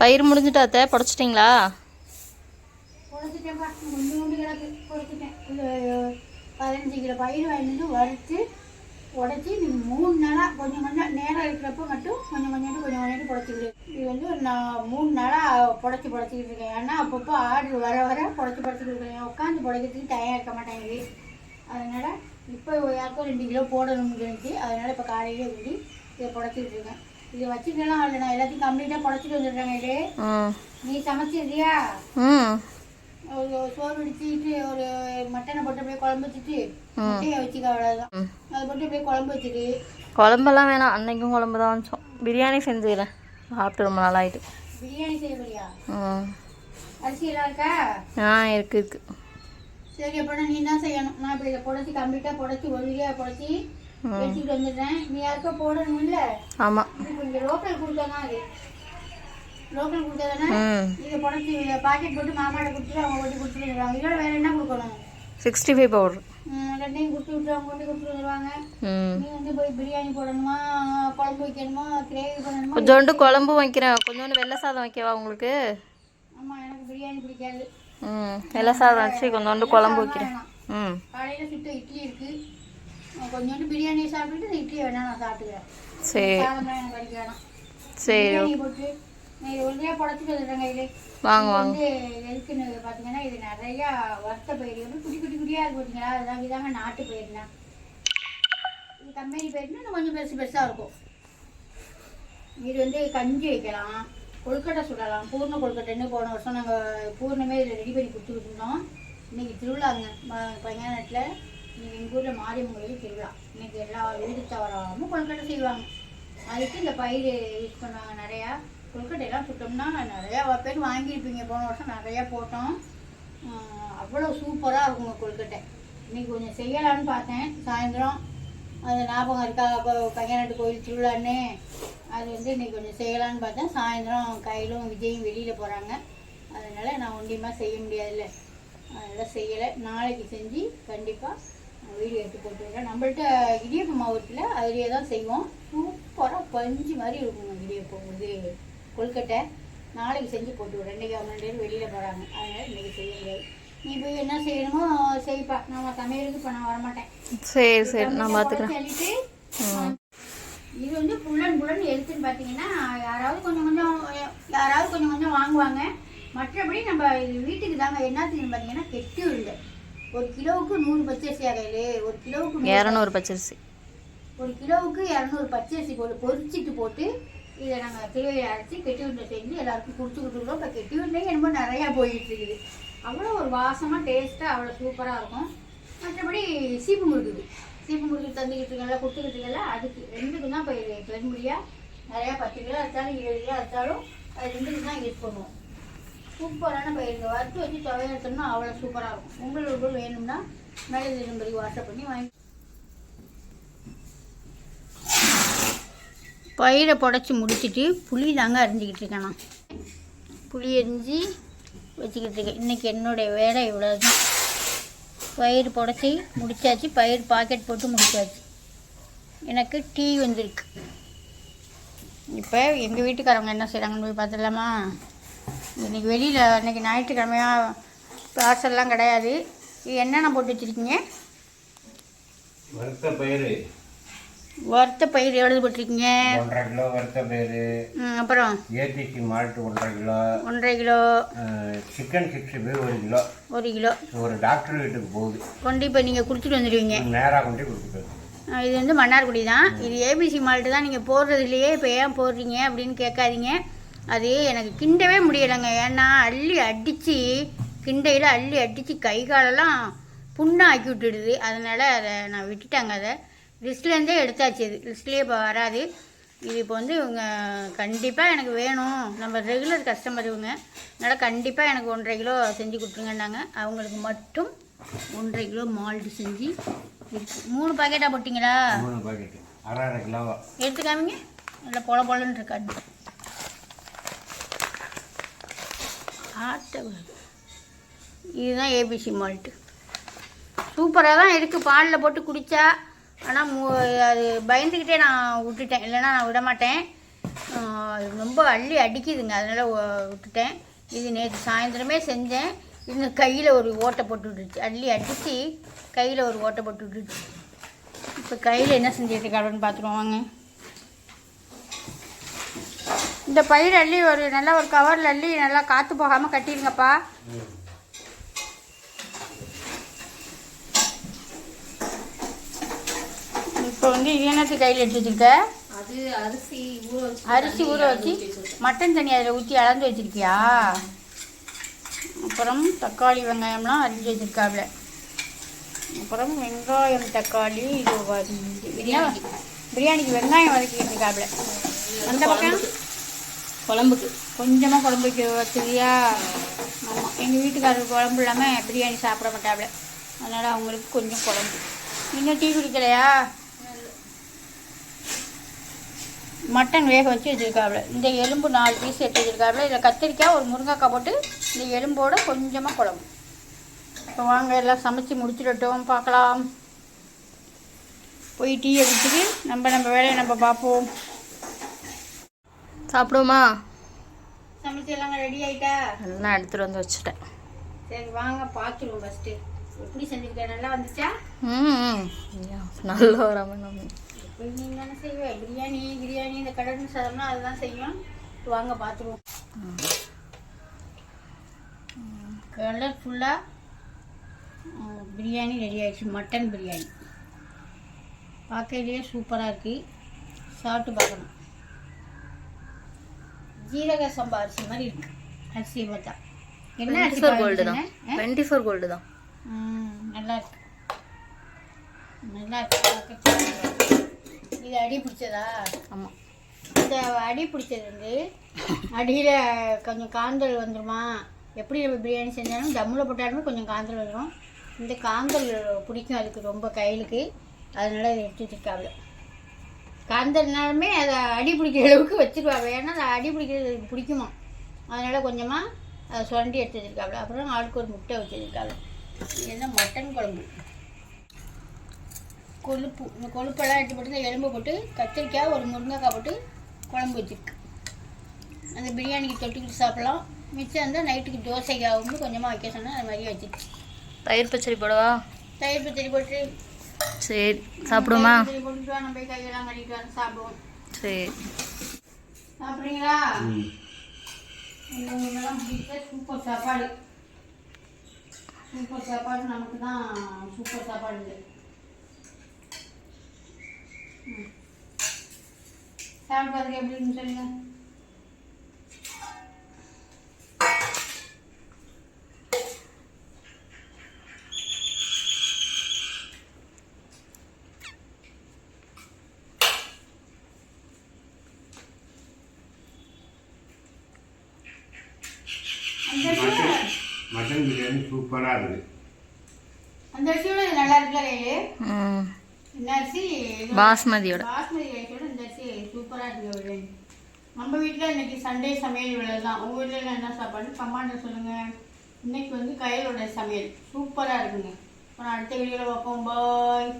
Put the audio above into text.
பயிர் முடிஞ்சுட்டா அத்தை புடச்சிட்டிங்களா? பதினஞ்சு கிலோ பயிர் வாங்கிட்டு வறுத்து உடச்சி நீ மூணு நாளாக கொஞ்சம் கொஞ்சம் நேரம் இருக்கிறப்போ மட்டும் கொஞ்சம் கொஞ்சோண்டு கொஞ்சம் கொஞ்சோண்டு புடச்சிக்கிட்டு. இது வந்து நான் மூணு நாளாக புடச்சி புடச்சிக்கிட்டு இருக்கேன். ஏன்னா அப்பப்போ ஆர்டர் வர வர புடச்சி புடச்சிக்கிட்டு இருக்கேன். உட்காந்து புடைக்கிறதுக்கு தயாராக இருக்க மாட்டேங்குது அதனால் இப்போ யாருக்கும் ரெண்டு கிலோ போடணும்னு இருந்துச்சு அதனால் இப்போ காலையிலே ஊடி இதை புடச்சிக்கிட்டு இருக்கேன். இதை வச்சுக்கலாம் இல்லை நான் எல்லாத்தையும் கம்ப்ளீட்டாக புடச்சிட்டு வந்துடுறேன் இது. நீ சமைச்சிருக்கியா ம் ஒரு சோறு வடிச்சிட்டு ஒரு மட்டனை போட்டு அப்படியே குழம்பு வச்சுட்டு முட்டையை வச்சுக்க அவ்வளோதான். அதை போட்டு அப்படியே குழம்பு வச்சுட்டு. குழம்பெல்லாம் வேணாம். அன்னைக்கும் குழம்பு தான் வச்சோம். பிரியாணி செஞ்சுக்கிறேன். சாப்பிட்டு ரொம்ப நாள் ஆயிட்டு பிரியாணி செய்ய போறியா ம் அரிசி எல்லாம் இருக்கா? ஆ இருக்கு இருக்கு. சரி அப்படின்னா நீ தான் செய்யணும். நான் இப்படி இதை புடச்சி கம்ப்ளீட்டாக புடச்சி ஒழுங்காக புடச்சி வச்சுக்கிட்டு வந்துடுறேன் நீ யாருக்கா போடணும் இல்லை ஆமாம் இது கொஞ்சம் லோக்கல் கொடுத்தா தான் அது? லோக்கல் கொடுத்தா தானே ம் இதை புடச்சி பாக்கெட் போட்டு மாமாட்ட கொடுத்துட்டு அவங்க கொண்டு கொடுத்துட்டு வந்துடுவாங்க இதோட வேறு என்ன கொடுக்கணும்? சிக்ஸ்டி ஃபைவ் பவுடர் ரெண்டையும் கொடுத்து விட்டு அவங்க கொண்டு கொடுத்துட்டு வந்துடுவாங்க நீ வந்து போய் பிரியாணி போடணுமா? குழம்பு வைக்கணுமா? கிரேவி பண்ணணுமா? கொஞ்சோண்டு குழம்பு வைக்கிறேன். கொஞ்சோண்டு வெள்ளை சாதம் வைக்கவா உங்களுக்கு? ஆமா எனக்கு பிரியாணி பிடிக்காது. ம் வெள்ளை சாதம் வச்சு கொஞ்சோண்டு குழம்பு வைக்கிறேன். ம். காலையில சுட்ட இட்லி இருக்கு. அஹ் கொஞ்சோண்டு பிரியாணி சாப்பிட்டுட்டு இட்லி வேணா நான் சாப்பிட்டுக்கிறேன். சரி எனக்கு வேணாம் சரி போட்டு இது ஒழுங்காக புடச்சிட்டு வந்துடுறேன் கையில. வாங்க வாங்க. வந்து எதுக்குன்னு பார்த்தீங்கன்னா இது நிறையா வறுத்த பயிர் வந்து குட்டி குட்டி குட்டியாக இருக்கு பார்த்தீங்களா அதுதான் இதாங்க நாட்டு பயிர்னா. இது கம்பெனி பயிர்னா இன்னும் கொஞ்சம் பெருசு பெருசாக இருக்கும். இது வந்து கஞ்சி வைக்கலாம் கொழுக்கட்டை சுடலாம். பூர்ண கொழுக்கட்டைன்னு போன வருஷம் நாங்கள் பூர்ணமே இதில் ரெடி பண்ணி கொடுத்துக்கிட்டு இருந்தோம். இன்னைக்கு திருவிழாங்க பையனாட்டில் இன்னைக்கு எங்கள் ஊரில் மாரியம்மன் கோயில் திருவிழா இன்னைக்கு எல்லா வீடு தவறாமல் கொழுக்கட்டை செய்வாங்க. அதுக்கு இந்த பயிர் யூஸ் பண்ணுவாங்க நிறையா. கொழுக்கட்டையெல்லாம் சுட்டோம்னா நிறையா பேர் வாங்கியிருப்பீங்க. போன வருஷம் நிறையா போட்டோம். அவ்வளோ சூப்பராக இருக்குங்க கொழுக்கட்டை. இன்னைக்கு கொஞ்சம் செய்யலான்னு பார்த்தேன். சாயந்தரம். அது ஞாபகம் இருக்கா? அப்போ பையனாட்டு கோயில் திருவிழான்னு. அது வந்து இன்னைக்கு கொஞ்சம் செய்யலான்னு பார்த்தேன். சாயந்தரம் கையிலும் விஜயும் வெளியில் போகிறாங்க அதனால் நான் ஒன்றியமாக செய்ய முடியாதுல்ல. அதெல்லாம் செய்யலை. நாளைக்கு செஞ்சு கண்டிப்பாக வீடியோ எடுத்து போட்டு விடுறேன் நம்மள்ட்ட இடியப்ப மாவு இருக்குல்ல அதுலேயே தான் செய்வோம். சூப்பராக பஞ்சு மாதிரி இருக்குங்க இடியப்பம் இது கொழுக்கட்டை நாளைக்கு செஞ்சு போட்டு விடுறேன். இன்றைக்கி அவங்க ரெண்டு பேரும் வெளியில் போகிறாங்க அதனால் இன்றைக்கி செய்ய முடியாது. நீ போய் என்ன செய்யணுமோ செய்ப்பா. நான் சமையலுக்கு இப்போ நான் வரமாட்டேன். சரி சரி. நான் பார்த்துக்கிறேன் சொல்லிட்டு இது வந்து புல்லன் புல்லன் எழுத்துன்னு பார்த்தீங்கன்னா யாராவது கொஞ்சம் கொஞ்சம் யாராவது கொஞ்சம் கொஞ்சம் வாங்குவாங்க. மற்றபடி நம்ம இது வீட்டுக்கு தாங்க என்னத்துக்குன்னு பார்த்தீங்கன்னா கெட்டு இல்லை ஒரு கிலோவுக்கு நூறு பச்சரிசி அகையிலே ஒரு கிலோவுக்கு நூறு இரநூறு பச்சரிசி. ஒரு கிலோவுக்கு இரநூறு பச்சரிசி போட்டு பொரிச்சிட்டு போட்டு இதை நாங்கள் தேவையை அரைச்சி கெட்டி உருண்டை செஞ்சு எல்லாருக்கும் கொடுத்துக்கிட்டு இருக்கோம் இப்போ கெட்டி உருண்டை என்னமோ நிறையா போயிட்டு இருக்குது அவ்வளோ ஒரு வாசமாக டேஸ்ட்டாக அவ்வளோ சூப்பராக இருக்கும். மற்றபடி சீப்பு முறுக்குது. சீப்பு முறுக்கு தந்துக்கிட்டு இருக்கல கொடுத்துக்கிட்டு இருக்கல அதுக்கு ரெண்டுக்கு தான் இப்போ பெருமுடியாக நிறையா பத்து கிலோ அரைச்சாலும் இருபது கிலோ அரைச்சாலும் அது ரெண்டுக்கு தான் யூஸ் பண்ணுவோம். சூப்பரான பயிர். வறுத்து வச்சு துவைய எடுத்தோம்னா அவ்வளோ சூப்பராக இருக்கும். உங்களுக்கு வேணும்னா மேலே திரும்பி வாட்ஸ்அப் பண்ணி வாங்கி பயிரை புடச்சி முடிச்சுட்டு புளி தாங்க அரிஞ்சிக்கிட்டு இருக்கேன் நான். புளி அரிஞ்சு வச்சுக்கிட்டு இருக்கேன். இன்றைக்கி என்னுடைய வேலை இவ்வளோ தான் பயிர் புடச்சி முடிச்சாச்சு. பயிர் பாக்கெட் போட்டு முடிச்சாச்சு. எனக்கு டீ வந்திருக்கு. இப்போ எங்கள் வீட்டுக்காரவங்க என்ன செய்கிறாங்கன்னு போய் பார்த்துடலாமா? இன்றைக்கி வெளியில் இன்றைக்கி ஞாயிற்றுக்கிழமையாக பார்சல்லாம் கிடையாது. இது என்னென்ன போட்டு வச்சுருக்கீங்க? வறுத்த பயிறு. வறுத்த பயிர் எவ்வளவு போட்டிருக்கீங்க? ஒன்றரை கிலோ வறுத்த பயிறு. அப்புறம்? ஏடிசி மால்ட்டு ஒன்றரை கிலோ. ஒன்றரை கிலோ. சிக்கன் சிக்ஸ்டி ஃபைவ் ஒரு கிலோ. ஒரு கிலோ. ஒரு டாக்டர் வீட்டுக்கு போகுது. கொண்டு இப்போ நீங்கள் கொடுத்துட்டு வந்துடுவீங்க நேராக கொண்டு கொடுத்துட்டு இது வந்து மன்னார்குடி தான். இது ஏபிசி மால்ட்டு தான். நீங்கள் போடுறது இல்லையே இப்போ ஏன் போடுறீங்க அப்படின்னு கேட்காதீங்க. அது எனக்கு கிண்டவே முடியலைங்க. ஏன்னா அள்ளி அடித்து கிண்டையில் அள்ளி அடித்து கை காலெல்லாம் புண்ணாக ஆக்கி விட்டுடுது. அதனால் அதை நான் விட்டுட்டாங்க அதை. லிஸ்ட்லேருந்தே எடுத்தாச்சு இது. லிஸ்ட்லேயே இப்போ வராது. இது இப்போ வந்து இவங்க கண்டிப்பாக எனக்கு வேணும். நம்ம ரெகுலர் கஸ்டமர் இவங்க. அதனால் கண்டிப்பாக எனக்கு ஒன்றரை கிலோ செஞ்சு கொடுத்துருங்கன்னாங்க. அவங்களுக்கு மட்டும் ஒன்றரை கிலோ மால்ட்டு செஞ்சு மூணு பாக்கெட்டாக போட்டிங்களா? மூணு பாக்கெட்டு. அரை அரை கிலோவா? எடுத்துக்காமீங்க. நல்லா பொல பொலன்னு இருக்காது. ஆட்டை இதுதான் ஏபிசி மால்ட்டு சூப்பராக தான் இருக்குது பாலில் போட்டு குடித்தா ஆனால் அது பயந்துக்கிட்டே நான் விட்டுட்டேன். இல்லைன்னா நான் விட மாட்டேன் அது ரொம்ப அள்ளி அடிக்குதுங்க. அதனால் விட்டுட்டேன். இது நேற்று சாயந்தரமே செஞ்சேன். இது கையில் ஒரு ஓட்டை போட்டு விட்டுருச்சு. அள்ளி அடித்து கையில் ஒரு ஓட்டை போட்டு விட்டுருச்சு. இப்போ கையில் என்ன செஞ்சுட்டு இருக்காருன்னு பார்த்துருவோம் வாங்க. இந்த பயிர் அள்ளி ஒரு நல்லா ஒரு கவரில் அள்ளி நல்லா காற்று போகாமல் கட்டிடுங்கப்பா. இப்போ வந்து இது என்னத்து கையில் எடுத்து வச்சுருக்க? அது அரிசி ஊற வச்சு அரிசி ஊற வச்சு மட்டன் தண்ணி அதில் ஊற்றி அளந்து வச்சிருக்கியா? அப்புறம் தக்காளி வெங்காயம்லாம் அரிஞ்சு வச்சிருக்காப்புல அப்புறம் வெங்காயம் தக்காளி இது பிரியாணிக்கு. வெங்காயம் வதக்கிட்டு இருக்காப்புல அந்த பக்கம்? குழம்புக்கு. கொஞ்சமாக குழம்பு வைக்க வசதியா ஆமாம் எங்கள் வீட்டுக்காரருக்கு குழம்பு இல்லாமல் பிரியாணி சாப்பிட மாட்டாப்புல அதனால் அவங்களுக்கு கொஞ்சம் குழம்பு. இன்னும் டீ குடிக்கலையா? மட்டன் வேக வச்சு வச்சுருக்காப்புல இந்த எலும்பு நாலு பீஸ் எடுத்து வச்சுருக்காப்புல இதில் கத்திரிக்காய் ஒரு முருங்கைக்காய் போட்டு இந்த எலும்போடு கொஞ்சமாக குழம்பு. இப்போ வாங்க எல்லாம் சமைச்சு முடிச்சிடட்டும். பார்க்கலாம். போய் டீயை குடிச்சிட்டு நம்ம நம்ம வேலையை நம்ம பார்ப்போம். சாப்பிடுவோமா? சமைச்சு எல்லாம் ரெடி ஆயிட்டா? எல்லாம் எடுத்துகிட்டு வந்து வச்சுட்டேன். சரி வாங்க பார்த்துருவோம் ஃபஸ்ட்டு எப்படி செஞ்சுருக்கேன் நல்லா வந்துச்சா? ம் நல்ல வராமல் நம்ம எப்படி நீ தானே செய்வேன் பிரியாணி பிரியாணி இந்த கடல் சாதம்னா அதுதான் செய்யும் வாங்க பார்த்துருவோம். கலர்ஃபுல்லாக பிரியாணி ரெடி ஆயிடுச்சு. மட்டன் பிரியாணி. பார்க்கறதுலேயே சூப்பராக இருக்குது சாப்பிட்டு பார்க்கணும். ஜீரக சம்பா அரிசி மாதிரி இருக்கு அரிசியை பார்த்தா என்ன அரிசி கோல்டு தான்? டுவெண்ட்டி ஃபோர் கோல்டு தான். நல்லா இருக்கு. நல்லா இருக்கு. இது அடி பிடிச்சதா? ஆமாம் இந்த அடி பிடிச்சது வந்து அடியில் கொஞ்சம் காந்தல் வந்துருமா? எப்படி நம்ம பிரியாணி செஞ்சாலும் தம்மில் போட்டாலுமே கொஞ்சம் காந்தல் வந்துடும் இந்த காந்தல் பிடிக்கும் அதுக்கு ரொம்ப கையிலுக்கு. அதனால இதை எடுத்து காந்தல்னாலுமே அதை அடி பிடிக்கிற அளவுக்கு வச்சிருவாங்க. ஏன்னா அது அடி பிடிக்கிறது பிடிக்குமா? அதனால் கொஞ்சமாக அதை சுரண்டி எடுத்து வச்சிருக்காங்க அப்புறம் ஆளுக்கு ஒரு முட்டை வச்சிருக்காங்க இது என்ன மட்டன் குழம்பு? கொழுப்பு. இந்த கொழுப்பெல்லாம் எடுத்து போட்டு எலும்பு போட்டு கத்திரிக்காய் ஒரு முருங்கைக்காய் போட்டு குழம்பு வச்சிருக்கு. அந்த பிரியாணிக்கு தொட்டுக்கிட்டு சாப்பிடலாம். மிச்சம் இருந்தால் நைட்டுக்கு தோசைக்கு ஆகும்னு கொஞ்சமாக வைக்க சொன்னால் அது மாதிரி வச்சிருக்கு. தயிர் பச்சடி போடவா? தயிர் பச்சடி போட்டு சரி சாப்பிடுவோம்? சரி. சாப்பிட்றீங்களா? சூப்பர் சாப்பாடு. சூப்பர் சாப்பாடு நமக்கு தான் சூப்பர் சாப்பாடு இது. பார்த்துட்டு எப்படின்னு சொல்லுங்க அந்த அரிசியோட மட்டன் பிரியாணி சூப்பராக இருக்குது அந்த அரிசியோட நல்லா இருக்குல்ல இந்த அரிசி பாஸ்மதியோட. பாஸ்மதி ரைஸோட இந்த அரிசி சூப்பராக இருக்கு பிரியாணி நம்ம வீட்டில் இன்னைக்கு சண்டே சமையல் இவ்வளோ தான் உங்கள் வீட்டில் என்ன சாப்பாடு? கமாண்டில் சொல்லுங்கள் இன்னைக்கு வந்து கையிலோட சமையல். சூப்பராக இருக்குங்க. அப்புறம் அடுத்த வீடியோவில் பார்ப்போம். பாய்